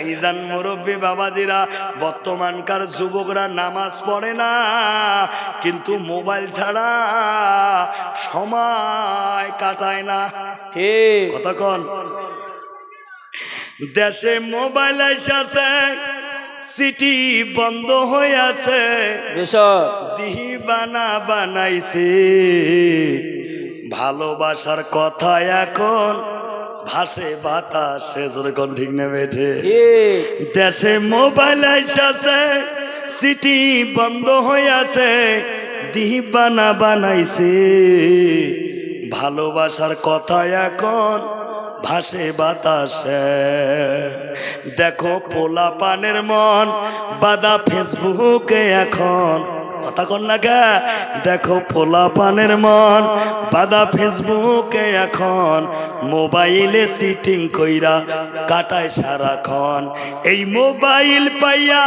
ভাইজান মুরব্বী বাবাজিরা বর্তমানকার যুবকরা নামাজ পড়ে না কিন্তু মোবাইল ছাড়া সময় কাটায় না। কতক্ষণ দেশে মোবাইল এসেছে সিটি বন্ধ হয়ে আছে দিহি বানা বানাইছে ভালোবাসার কথা এখন ভাসে বাতাসে যেরকম ঠিক না বেঠে? ঠিক দেশে মোবাইল এসেছে সিটি বন্ধ হয়ে আছে দিহি বানা বানাইছে। ভালোবাসার কথা এখন ভাসে বাতাসে। দেখো পোলা পানের মন বাদা ফেসবুকে এখন কথা কন না গা দেখো পোলা পানের মন বাদা ফেসবুকে এখন, মোবাইলে সিটিং কইরা কাটায় সারাক্ষণ। এই মোবাইল পাইয়া,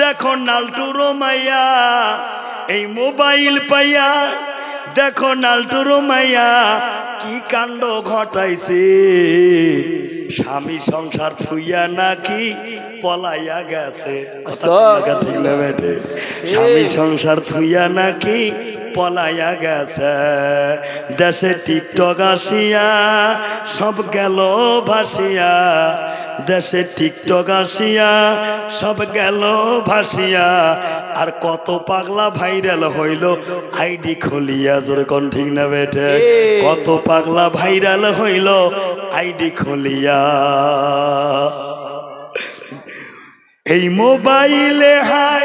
দেখো নালটুরো মাইয়া এই মোবাইল পাইয়া, দেখো নালটুরো মাইয়া কি কাণ্ড ঘটাইছে? স্বামী সংসার থুইয়া নাকি পলাইয়া গেছে। ঠিক না বেটে। স্বামী সংসার থুইয়া নাকি পলাইয়া গেছে। দেশে টিকটক আসিয়া সব গেল ভাসিয়া। দেশে টিকটক আসিয়া সব গেল ভাসিয়া। আর কত পাগলা ভাইরাল হইল আইডি খুলিয়া জোরে কোন ঠিক না বেটে। কত পাগলা ভাইরাল হইল আইডি খুলিয়া। এই মোবাইলে হাই,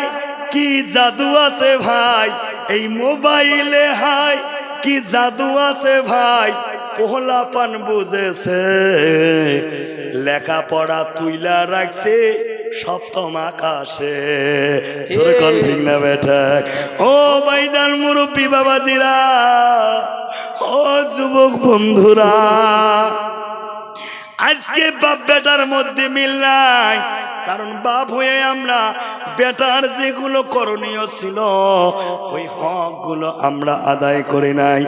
কি জাদু আছে ভাই? এই মোবাইলে হাই, কি জাদু আছে ভাই? পোহলা পান বুঝেছে, লেখাপড়া তুইলা রাখছে সপ্তম আকাশে। যেরকম ঠিক না বেটা। ও ভাইজান মুরব্বী বাবাজিরা, ও যুবক বন্ধুরা, আজকে বাপ বেটার মধ্যে মিল নাই। কারণ বাপ হয়ে আমরা বেটার যেগুলো করণীয় ছিল ওই হকগুলো আমরা আদায় করে নাই।